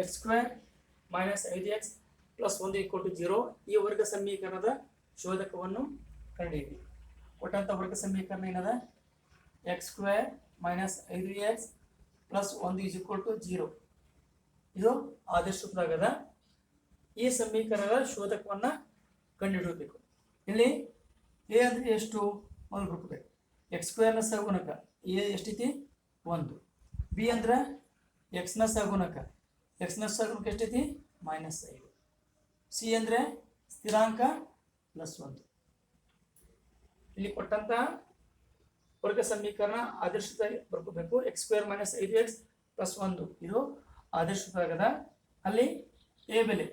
X square minus ಐದು x plus ಒಂದು equal to zero ಈ ವರ್ಗ ಸಮೀಕರಣದ ಶೋಧಕವನ್ನು ಕಂಡುಹಿಡಿ ಕೊಟ್ಟಂಥ ವರ್ಗ ಸಮೀಕರಣ ಏನದ? ಎಕ್ಸ್ ಸ್ಕ್ವೇರ್ ಮೈನಸ್ ಐದು ಎಕ್ಸ್ ಪ್ಲಸ್ ಒಂದು ಈಸ್ ಈಕ್ವಲ್ ಟು ಜೀರೋ. ಇದು ಆದರ್ಶ ರೂಪದಾಗದ ಈ ಸಮೀಕರಣದ ಶೋಧಕವನ್ನು ಕಂಡುಹಿಡಬೇಕು ಇಲ್ಲಿ ಎ ಅಂದರೆ ಎಷ್ಟು? ಒಂದು ಹುಡುಕಬೇಕು. ಎಕ್ಸ್ ಸ್ಕ್ವೇರ್ನ ಸಗುಣಕ ಎ ಎಷ್ಟೈತಿ? ಒಂದು. ಬಿ ಅಂದ್ರೆ ಎಕ್ಸ್ನ ಸಗುಣಕ ಎಕ್ಸ್ನ ಸಗುಣಕ ಎಷ್ಟೈತಿ ಮೈನಸ್ ಐದು. ಸಿ ಅಂದರೆ ಸ್ಥಿರಾಂಕ ಪ್ಲಸ್ ಒಂದು. ಇಲ್ಲಿ ಕೊಟ್ಟಂತ ವರ್ಗ ಸಮೀಕರಣ ಆದರ್ಶಿತ ಬರ್ಕೋಬೇಕು. ಎಕ್ಸ್ ಸ್ಕ್ವೇರ್ ಮೈನಸ್ ಐದು ಎಕ್ಸ್ ಪ್ಲಸ್ ಒಂದು. ಇದು ಆದರ್ಶದಾಗದ ಅಲ್ಲಿ ಎ ಬೆಲೆ.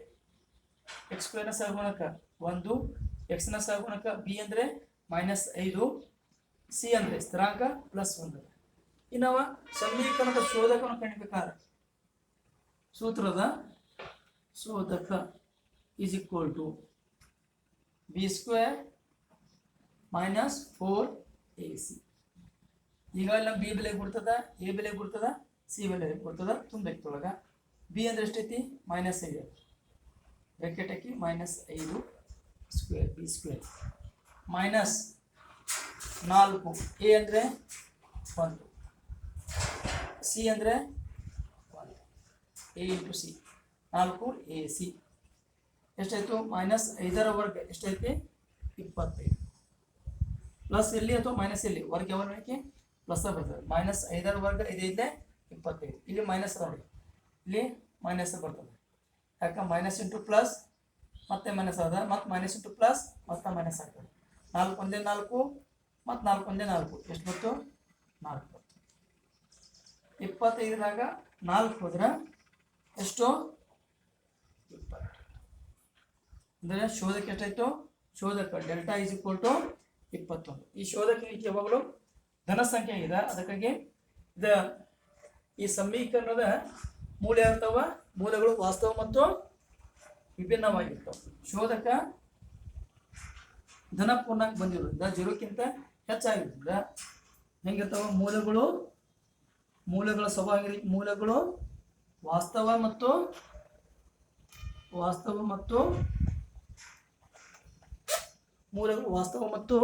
ಎಕ್ಸ್ ಸ್ಕ್ವೇರ್ನ ಸಹಗುಣಕ ಒಂದು. ಎಕ್ಸ್ನ ಸಹಗುಣಕ ಬಿ ಅಂದರೆ ಮೈನಸ್ ಐದು. ಸಿ ಅಂದರೆ ಸ್ಥಿರಾಂಕ ಪ್ಲಸ್ ಒಂದು. ಇನ್ನವ ಸಮೀಕರಣದ ಶೋಧಕವನ್ನು ಕಂಡಿಬೇಕಾದ್ರೆ ಸೂತ್ರದ ಶೋಧಕ is equal to b square minus four a c ಈಗ ನಮ್ಮ ಬಿ ಬೆಲೆ ಕೊಡ್ತದ? ಎ ಬೆಲೆ ಕೊಡ್ತದ? ಸಿ ಬೆಲೆ ಕೊಡ್ತದ? ತುಂಬಬೇಕು ಒಳಗ ಬಿ ಅಂದ್ರೆ ಎಷ್ಟೈತಿ? ಮೈನಸ್ ಐದು. ಬ್ರಾಕೆಟ್ ಹಾಕಿ ಮೈನಸ್ ಐದು ಸ್ಕ್ವೇರ್ ಬಿ ಸ್ಕ್ವೇರ್ ಮೈನಸ್ ನಾಲ್ಕು. ಎ ಅಂದರೆ ಒಂದು. ಸಿ ಅಂದರೆ ಎ ಇಂಟು ಸಿ. ನಾಲ್ಕು ಎ ಸಿ. ಎಷ್ಟಾಯಿತು ಮೈನಸ್ ಐದರ ವರ್ಗ ಎಷ್ಟೈತೆ? ಇಪ್ಪತ್ತೈದು. ಪ್ಲಸ್ ಎಲ್ಲಿ ಅಥವಾ ಮೈನಸ್ ಎಲ್ಲಿ? ವರ್ಗ ಯಾವ ನೋಡಿಕೆ ಪ್ಲಸ್ ಬರ್ತದೆ. ಮೈನಸ್ ಐದರ ವರ್ಗ ಇದೈತೆ ಇಪ್ಪತ್ತೈದು. ಇಲ್ಲಿ ಮೈನಸ್ ನೋಡಿ. ಇಲ್ಲಿ ಮೈನಸ್ ಬರ್ತದೆ. ಯಾಕೆ? ಮೈನಸ್ ಇಂಟು ಪ್ಲಸ್ ಮತ್ತೆ ಮೈನಸ್ ಆದ ಮತ್ತೆ ಮೈನಸ್ ಇಂಟು ಪ್ಲಸ್ ಮತ್ತೆ ಮೈನಸ್ ಆಗ್ತದೆ. ನಾಲ್ಕು ಒಂದೇ ನಾಲ್ಕು ಮತ್ತು ನಾಲ್ಕು ಒಂದೇ ನಾಲ್ಕು. ಎಷ್ಟು ಬಂತು ನಾಲ್ಕು. ಇಪ್ಪತ್ತೈದರಾಗ ನಾಲ್ಕು ಹೋದ್ರೆ ಎಷ್ಟು? ಅಂದರೆ ಶೋಧಕ ಎಷ್ಟಾಯಿತು? ಶೋಧಕ, ಡೆಲ್ಟಾ ಈಸ್ ಈಕ್ವಲ್ ಟು ಇಪ್ಪತ್ತೊಂದು. ಈ ಶೋಧಕ ಯಾವಾಗಲೂ ಧನ ಸಂಖ್ಯೆ ಇದೆ ಅದಕ್ಕಾಗಿ ಇದ ಈ ಸಮೀಕರಣದ ಮೂಲ ಇರ್ತಾವ ಮೂಲಗಳು ವಾಸ್ತವ ಮತ್ತು ವಿಭಿನ್ನವಾಗಿರ್ತವೆ. ಶೋಧಕ ಧನ ಪೂರ್ಣಕ್ಕೆ ಬಂದಿರೋದ್ರಿಂದ ಜೀರೋಕ್ಕಿಂತ ಹೆಚ್ಚಾಗಿರೋದ್ರಿಂದ ಹೆಂಗಿರ್ತಾವ? ಮೂಲಗಳು, ಮೂಲಗಳ ಸ್ವಭಾವ ಮೂಲಗಳು ವಾಸ್ತವ ಮತ್ತು ವಾಸ್ತವ ಮತ್ತು ಮೂಲಗಳು ವಾಸ್ತವ ಮತ್ತು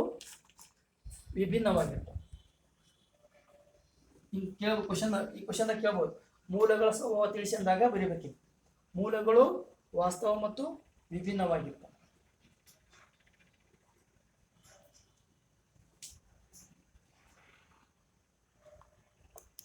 ವಿಭಿನ್ನವಾಗಿರ್ತವೆ. ಹಿಂಗೆ ಕೇಳ್ಬೋದು ಕ್ವಶನ್ ಈ ಕ್ವಶನ್ದಾಗ ಕೇಳ್ಬೋದು. ಮೂಲಗಳ ಸ್ವಭಾವ ತಿಳಿಸಿ ಅಂದಾಗ ಬರೀಬೇಕಿತ್ತು. ಮೂಲಗಳು ವಾಸ್ತವ ಮತ್ತು ವಿಭಿನ್ನವಾಗಿರ್ತವೆ.